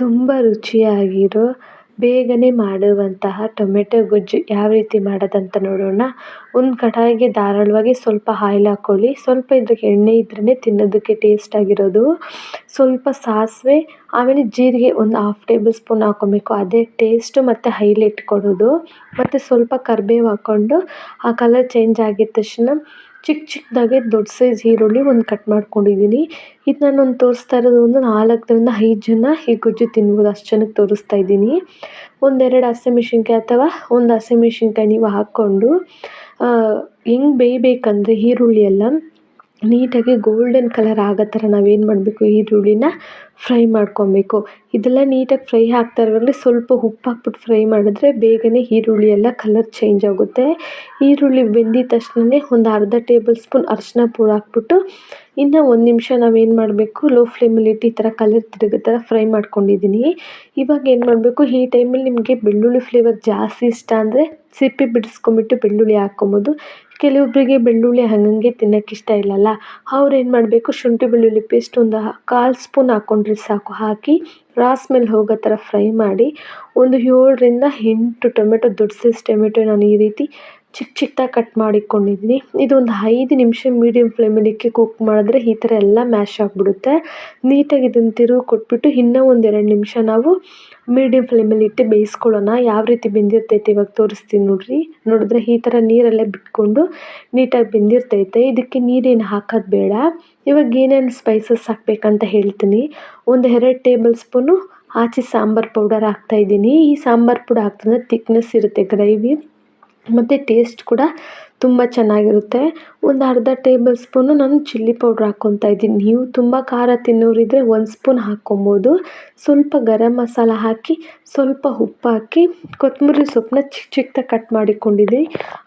ತುಂಬ ರುಚಿಯಾಗಿರೋ, ಬೇಗನೆ ಮಾಡುವಂತಹ ಟೊಮೆಟೊ ಗೊಜ್ಜು ಯಾವ ರೀತಿ ಮಾಡೋದಂತ ನೋಡೋಣ. ಒಂದು ಕಡಾಯಿಗೆ ಧಾರಾಳವಾಗಿ ಸ್ವಲ್ಪ ಆಯಿಲ್ ಹಾಕ್ಕೊಳ್ಳಿ ಸ್ವಲ್ಪ ಇದಕ್ಕೆ ಎಣ್ಣೆ ಇದ್ರೇ ತಿನ್ನೋದಕ್ಕೆ ಟೇಸ್ಟಾಗಿರೋದು ಸ್ವಲ್ಪ ಸಾಸಿವೆ, ಆಮೇಲೆ ಜೀರಿಗೆ ಒಂದು ಹಾಫ್ ಟೇಬಲ್ ಸ್ಪೂನ್ ಹಾಕ್ಕೊಬೇಕು ಅದೇ ಟೇಸ್ಟು ಮತ್ತು ಹೈಲೈಟ್ ಕೊಡೋದು ಮತ್ತು ಸ್ವಲ್ಪ ಕರಿಬೇವು ಹಾಕ್ಕೊಂಡು ಆ ಕಲರ್ ಚೇಂಜ್ ಆಗಿದ ತಕ್ಷಣ ಚಿಕ್ಕ ಚಿಕ್ಕದಾಗಿ ದೊಡ್ಡ ಸೈಜ್ ಈರುಳ್ಳಿ ಒಂದು ಕಟ್ ಮಾಡ್ಕೊಂಡಿದ್ದೀನಿ ಇದು ನಾನೊಂದು ತೋರಿಸ್ತಾ ಇರೋದು ಒಂದು ನಾಲ್ಕರಿಂದ ಐದು ಜನ ಈ ಗೊಜ್ಜು ತಿನ್ಬೋದು ಅಷ್ಟು ಜನಕ್ಕೆ ತೋರಿಸ್ತಾ ಇದ್ದೀನಿ. ಒಂದೆರಡು ಹಸಿಮೆಣ್ಸಿನ್ಕಾಯಿ ಅಥವಾ ಒಂದು ಹಸಿಮೆಣ್ಸಿನ್ಕಾಯಿ ನೀವು ಹಾಕ್ಕೊಂಡು ಹೆಂಗ್ ಬೇಯಬೇಕಂದ್ರೆ ಈರುಳ್ಳಿ ಎಲ್ಲ ನೀಟಾಗಿ ಗೋಲ್ಡನ್ ಕಲರ್ ಆಗೋ ಥರ ನಾವೇನು ಮಾಡಬೇಕು? ಈರುಳ್ಳಿನ ಫ್ರೈ ಮಾಡ್ಕೊಬೇಕು. ಇದೆಲ್ಲ ನೀಟಾಗಿ ಫ್ರೈ ಆಗ್ತಾ ಇರುವಾಗಲೇ ಸ್ವಲ್ಪ ಉಪ್ಪು ಹಾಕ್ಬಿಟ್ಟು ಫ್ರೈ ಮಾಡಿದ್ರೆ ಬೇಗನೆ ಈರುಳ್ಳಿ ಎಲ್ಲ ಕಲರ್ ಚೇಂಜ್ ಆಗುತ್ತೆ. ಈರುಳ್ಳಿ ಬೆಂದಿದ ತಕ್ಷಣನೇ ಒಂದು ಅರ್ಧ ಟೇಬಲ್ ಸ್ಪೂನ್ ಅರಶಿನ ಪುಡಿ ಹಾಕ್ಬಿಟ್ಟು ಇನ್ನು ಒಂದು ನಿಮಿಷ ನಾವೇನು ಮಾಡಬೇಕು? ಲೋ ಫ್ಲೇಮಲ್ಲಿ ಇಟ್ಟು ಈ ಥರ ಕಲರ್ ತಿರುಗೋ ಥರ ಫ್ರೈ ಮಾಡ್ಕೊಂಡಿದ್ದೀನಿ. ಇವಾಗ ಏನು ಮಾಡಬೇಕು? ಈ ಟೈಮಲ್ಲಿ ನಿಮಗೆ ಬೆಳ್ಳುಳ್ಳಿ ಫ್ಲೇವರ್ ಜಾಸ್ತಿ ಇಷ್ಟ ಅಂದರೆ ಸಿಪ್ಪೆ ಬಿಡಿಸ್ಕೊಂಬಿಟ್ಟು ಬೆಳ್ಳುಳ್ಳಿ ಹಾಕ್ಕೊಬೋದು. ಕೆಲವೊಬ್ಬರಿಗೆ ಬೆಳ್ಳುಳ್ಳಿ ಹಂಗಂಗೆ ತಿನ್ನಕ್ಕೆ ಇಷ್ಟ ಇಲ್ಲಲ್ಲ. ಅವ್ರು ಏನು ಮಾಡಬೇಕು? ಶುಂಠಿ, ಬೆಳ್ಳುಳ್ಳಿ ಪೇಸ್ಟ್ ಒಂದು ಕಾಲು ಸ್ಪೂನ್ ಹಾಕ್ಕೊಂಡ್ರೆ ಸಾಕು. ಹಾಕಿ ರಾಸ್ ಮೇಲೆ ಹೋಗೋ ಥರ ಫ್ರೈ ಮಾಡಿ ಒಂದು ಏಳರಿಂದ ಎಂಟು ಟೊಮೆಟೊ, ದೊಡ್ಡ ಸೈಜ್ ಟೊಮೆಟೊ ನಾನು ಈ ರೀತಿ ಚಿಕ್ಕ ಚಿಕ್ಕದಾಗಿ ಕಟ್ ಮಾಡಿಕೊಂಡಿದ್ದೀನಿ ಇದೊಂದು ಐದು ನಿಮಿಷ ಮೀಡಿಯಮ್ ಫ್ಲೇಮಲ್ಲಿ ಇಕ್ಕಿ ಕುಕ್ ಮಾಡಿದ್ರೆ ಈ ಥರ ಎಲ್ಲ ಮ್ಯಾಶ್ ಆಗಿಬಿಡುತ್ತೆ. ನೀಟಾಗಿ ಇದನ್ನು ತಿರುವು ಕೊಟ್ಬಿಟ್ಟು ಇನ್ನೂ ಒಂದು ಎರಡು ನಿಮಿಷ ನಾವು ಮೀಡಿಯಮ್ ಫ್ಲೇಮಲ್ಲಿ ಇಟ್ಟು ಬೇಯಿಸ್ಕೊಳ್ಳೋಣ. ಯಾವ ರೀತಿ ಬೆಂದಿರ್ತೈತೆ ಇವಾಗ ತೋರಿಸ್ತೀನಿ ನೋಡಿರಿ. ನೋಡಿದ್ರೆ ಈ ಥರ ನೀರೆಲ್ಲ ಬಿಟ್ಕೊಂಡು ನೀಟಾಗಿ ಬೆಂದಿರ್ತೈತೆ. ಇದಕ್ಕೆ ನೀರೇನು ಹಾಕೋದು ಬೇಡ. ಇವಾಗ ಏನೇನು ಸ್ಪೈಸಸ್ ಹಾಕ್ಬೇಕಂತ ಹೇಳ್ತೀನಿ. ಒಂದು ಎರಡು ಟೇಬಲ್ ಸ್ಪೂನು ಆಚೆ ಸಾಂಬಾರು ಪೌಡರ್ ಹಾಕ್ತಾಯಿದ್ದೀನಿ ಈ ಸಾಂಬಾರು ಪುಡಿ ಹಾಕ್ತಂದ್ರೆ ತಿಕ್ನೆಸ್ ಇರುತ್ತೆ ಗ್ರೇವಿ ಮತ್ತು ಟೇಸ್ಟ್ ಕೂಡ ತುಂಬ ಚೆನ್ನಾಗಿರುತ್ತೆ. ಒಂದು ಅರ್ಧ ಟೇಬಲ್ ಸ್ಪೂನು ನಾನು ಚಿಲ್ಲಿ ಪೌಡ್ರ್ ಹಾಕ್ಕೊತಾ ಇದ್ದೀನಿ. ನೀವು ತುಂಬ ಖಾರ ತಿನ್ನೋರಿದ್ದರೆ ಒಂದು ಸ್ಪೂನ್ ಹಾಕ್ಕೊಬೋದು ಸ್ವಲ್ಪ ಗರಂ ಮಸಾಲ ಹಾಕಿ, ಸ್ವಲ್ಪ ಉಪ್ಪು ಹಾಕಿ ಕೊತ್ತಂಬರಿ ಸೊಪ್ಪನ್ನ ಚಿಕ್ಕ ಚಿಕ್ಕದಾಗಿ ಕಟ್ ಮಾಡಿಕೊಂಡಿದ್ದೀನಿ.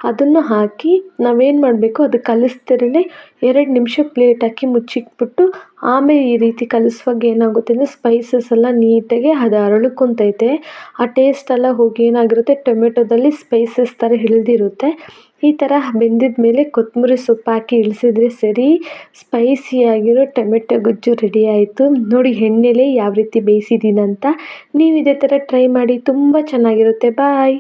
ಅದನ್ನು ಹಾಕಿ ನಾವೇನು ಮಾಡಬೇಕು, ಅದು ಕಲಿಸ್ತಿರೇ ಎರಡು ನಿಮಿಷ ಪ್ಲೇಟ್ ಹಾಕಿ ಮುಚ್ಚಿಟ್ಬಿಟ್ಟು, ಆಮೇಲೆ ಈ ರೀತಿ ಕಲಿಸುವಾಗ ಏನಾಗುತ್ತೆ ಅಂದರೆ ಸ್ಪೈಸಸ್ ಎಲ್ಲ ನೀಟಾಗಿ ಅದು ಅರಳ್ಕೊತೈತೆ. ಆ ಟೇಸ್ಟ್ ಎಲ್ಲ ಹೋಗಿ ಏನಾಗಿರುತ್ತೆ, ಟೊಮೆಟೊದಲ್ಲಿ ಸ್ಪೈಸಸ್ ಥರ ಇಳಿದಿರುತ್ತೆ ಈ ಥರ ಬೆಂದಿದ ಮೇಲೆ ಕೊತ್ತಂಬರಿ ಸೊಪ್ಪು ಹಾಕಿ ಇಳಿಸಿದ್ರೆ ಸರಿ ಸ್ಪೈಸಿಯಾಗಿರೋ ಟೊಮೆಟೊ ಗೊಜ್ಜು ರೆಡಿ ಆಯಿತು. ನೋಡಿ ಎಣ್ಣೆಲೇ ಯಾವ ರೀತಿ ಬೇಯಿಸಿದ್ದೀನಂತ ನೀವು ಇದೇ ಥರ ಟ್ರೈ ಮಾಡಿ, ತುಂಬ ಚೆನ್ನಾಗಿರುತ್ತೆ. ಬಾಯ್